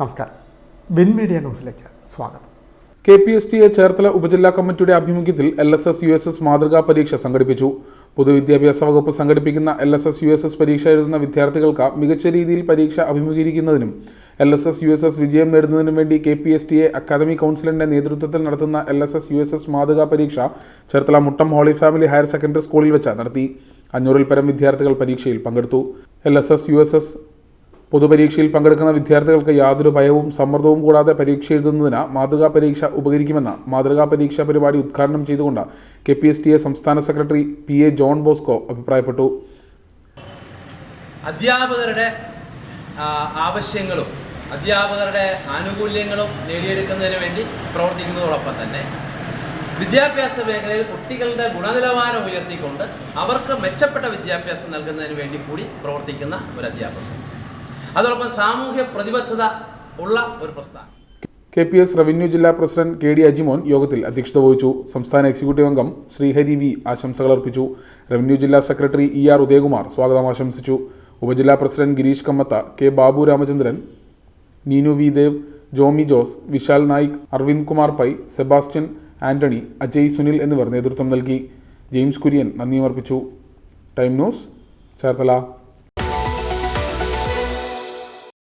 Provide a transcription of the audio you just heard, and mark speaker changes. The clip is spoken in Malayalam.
Speaker 1: നമസ്കാരം വിൻ മീഡിയ ന്യൂസിലേക്ക് സ്വാഗതം
Speaker 2: K P S T A Cherthala ഉപജില്ലാ കമ്മിറ്റിയുടെ ആഭിമുഖ്യത്തിൽ L S S U S S മാതൃകാ പരീക്ഷ സംഘടിപ്പിച്ചു പൊതുവിദ്യാഭ്യാസ വകുപ്പ് സംഘടിപ്പിക്കുന്ന L S S U S S പരീക്ഷ എഴുതുന്ന വിദ്യാർത്ഥികൾക്ക് മികച്ച രീതിയിൽ പരീക്ഷ അഭിമുഖീകരിക്കുന്നതിനും L S S U S S വിജയം നേടുന്നതിനും വേണ്ടി K P S T A academy കൗൺസിലിന്റെ നേതൃത്വത്തിൽ നടത്തുന്ന L S S U S S മാതൃകാ പരീക്ഷ Cherthala Muttam Holy Family Higher Secondary സ്കൂളിൽ വെച്ച് നടത്തി അഞ്ഞൂറിൽ പരം വിദ്യാർത്ഥികൾ പരീക്ഷയിൽ പങ്കെടുത്തു L S S U S S പൊതുപരീക്ഷയിൽ പങ്കെടുക്കുന്ന വിദ്യാർത്ഥികൾക്ക് യാതൊരു ഭയവും സമ്മർദ്ദവും കൂടാതെ പരീക്ഷ എഴുതുന്നതിന് മാതൃകാ പരീക്ഷ ഉപകരിക്കുമെന്ന് മാതൃകാ പരീക്ഷാ പരിപാടി ഉദ്ഘാടനം ചെയ്തുകൊണ്ട് K P S T A സംസ്ഥാന secretary P A John Bosco അഭിപ്രായപ്പെട്ടു.
Speaker 3: അധ്യാപകരുടെ ആവശ്യങ്ങളും അധ്യാപകരുടെ ആനുകൂല്യങ്ങളും നേടിയെടുക്കുന്നതിന് വേണ്ടി പ്രവർത്തിക്കുന്നതോടൊപ്പം തന്നെ വിദ്യാഭ്യാസ മേഖലയിൽ കുട്ടികളുടെ ഗുണനിലവാരം ഉയർത്തിക്കൊണ്ട് അവർക്ക് മെച്ചപ്പെട്ട വിദ്യാഭ്യാസം നൽകുന്നതിന് വേണ്ടി കൂടി പ്രവർത്തിക്കുന്ന ഒരു അധ്യാപക അതോടൊപ്പം സാമൂഹ്യ പ്രതിബദ്ധത ഉള്ള ഒരു പ്രസ്ഥാനം.
Speaker 2: കെ പി എസ് റവന്യൂ ജില്ലാ പ്രസിഡന്റ് കെ ഡി അജിമോൻ യോഗത്തിൽ അധ്യക്ഷത വഹിച്ചു. സംസ്ഥാന എക്സിക്യൂട്ടീവ് അംഗം ശ്രീഹരി വി ആശംസകൾ അർപ്പിച്ചു. റവന്യൂ ജില്ലാ സെക്രട്ടറി ഇ ആർ ഉദയകുമാർ സ്വാഗതം ആശംസിച്ചു. ഉപജില്ലാ president Girish Kammath K Babu Ramachandran Neenu V Dev Jomy Jose Vishal Naik Arvind Kumar Pai Sebastian Antony Ajay Sunil എന്നിവർ നേതൃത്വം നൽകി. ജെയിംസ് കുര്യൻ നന്ദിയും അർപ്പിച്ചു. Time News Cherthala.